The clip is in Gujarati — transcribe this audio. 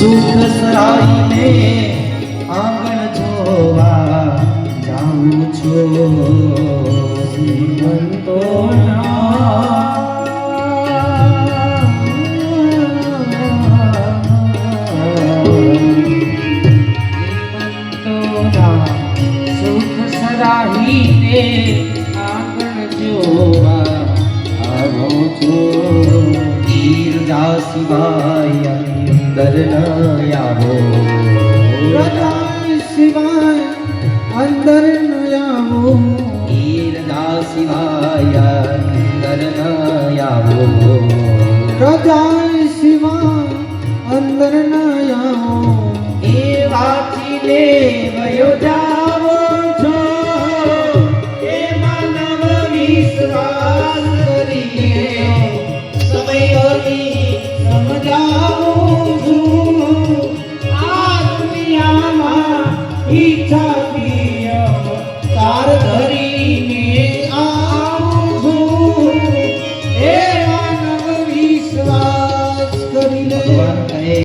સુખ સરાઈને આંગણ જોવા જાઉં છું. સુખ સરાહીને આગળ જોવા આવો છો. તીરજા સિવાય અંદર ન આવો. પ્રધાન શિવાય અંદર ન આવો. તીરજા સિવાય અંદર ન આવો. પ્રધાન શિવાય અંદર ન આવો. એ વાંચીને વયો જાવો છો. એ માનવ વિશ્વાસ. ઈચ્છા નિયમ તાર ધરીને આવું છું. એ માનવ વિશ્વાસ કરી લે